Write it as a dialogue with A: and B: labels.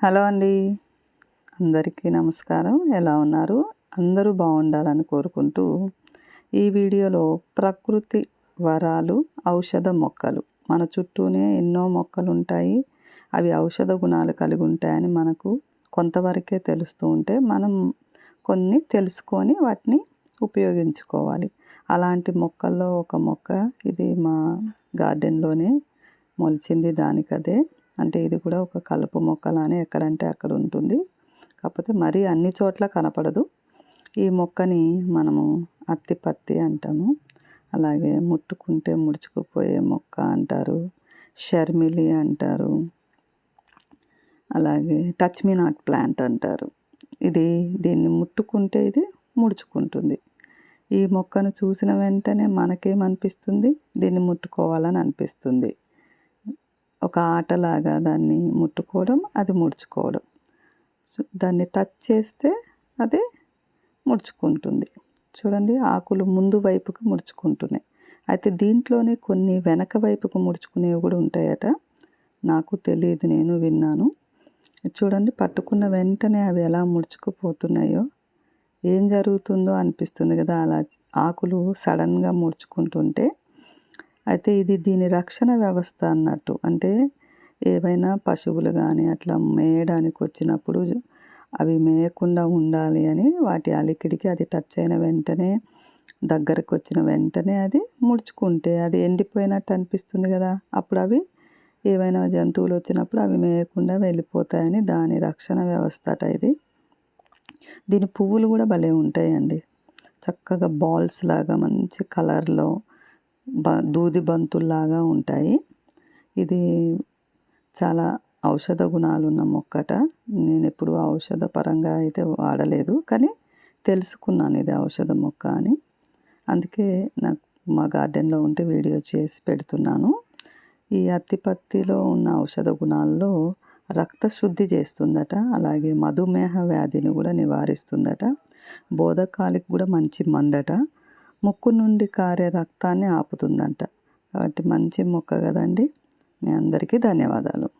A: Hello అండి. అందరికీ నమస్కారం. ఎలా ఉన్నారు? అందరూ బాగుండాలని కోరుకుంటూ ఈ వీడియోలో ప్రకృతి వరాలు ఔషధ మొక్కలు. మన చుట్టూనే ఎన్నో మొక్కలు ఉంటాయి అవి ఔషధ గుణాలు కలిగి ఉంటాయని మనకు కొంతవరకే తెలుస్తూ ఉంటే మనం కొన్ని తెలుసుకొని వాటిని ఉపయోగించుకోవాలి. అలాంటి మొక్కల్లో ఒక మొక్క ఇది మా గార్డెన్లోనే మొలిచింది దానికదే. అంటే ఇది కూడా ఒక కలుపు మొక్కలానే ఎక్కడంటే అక్కడ ఉంటుంది కాకపోతే మరీ అన్ని చోట్ల కనపడదు. ఈ మొక్కని మనము అత్తిపత్తి అంటాము. అలాగే ముట్టుకుంటే ముడుచుకుపోయే మొక్క అంటారు. షర్మిలి అంటారు. అలాగే టచ్ మీ నాట్ ప్లాంట్ అంటారు. ఇది దీన్ని ముట్టుకుంటే ఇది ముడుచుకుంటుంది. ఈ మొక్కను చూసిన వెంటనే మనకేమనిపిస్తుంది? దీన్ని ముట్టుకోవాలని అనిపిస్తుంది. ఒక ఆటలాగా దాన్ని ముట్టుకోవడం అది ముడుచుకోవడం. దాన్ని టచ్ చేస్తే అది ముడుచుకుంటుంది. చూడండి ఆకులు ముందు వైపుకు ముడుచుకుంటున్నాయి. అయితే దీంట్లోనే కొన్ని వెనక వైపుకు ముడుచుకునేవి కూడా ఉంటాయట. నాకు తెలియదు నేను విన్నాను. చూడండి పట్టుకున్న వెంటనే అవి ఎలా ముడుచుకుపోతున్నాయో. ఏం జరుగుతుందో అనిపిస్తుంది కదా అలా ఆకులు సడన్గా ముడుచుకుంటుంటే. అయితే ఇది దీని రక్షణ వ్యవస్థ అన్నట్టు. అంటే ఏవైనా పశువులు కానీ అట్లా మేయడానికి వచ్చినప్పుడు అవి మేయకుండా ఉండాలి అని వాటి అలికిడికి అది టచ్ అయిన వెంటనే దగ్గరకు వచ్చిన వెంటనే అది ముడుచుకుంటే అది ఎండిపోయినట్టు అనిపిస్తుంది కదా. అప్పుడు అవి ఏవైనా జంతువులు వచ్చినప్పుడు అవి మేయకుండా వెళ్ళిపోతాయని దాని రక్షణ వ్యవస్థ అట ఇది. దీని పువ్వులు కూడా భలే ఉంటాయండి. చక్కగా బాల్స్ లాగా మంచి కలర్లో బ దూది బంతుల్లాగా ఉంటాయి. ఇది చాలా ఔషధ గుణాలు ఉన్న మొక్కట. నేను ఎప్పుడు ఔషధ పరంగా అయితే వాడలేదు కానీ తెలుసుకున్నాను ఇది ఔషధ మొక్క అని. అందుకే నాకు మా గార్డెన్లో ఉంటే వీడియో చేసి పెడుతున్నాను. ఈ అత్తిపత్తిలో ఉన్న ఔషధ గుణాల్లో రక్త శుద్ధి చేస్తుందట అలాగే మధుమేహ వ్యాధిని కూడా నివారిస్తుందట. బోధకాలికి కూడా మంచి మందట. ముక్కు నుండి కారే రక్తాన్ని ఆపుతుందంట. కాబట్టి మంచి మొక్క కదండి. మీ అందరికీ ధన్యవాదాలు.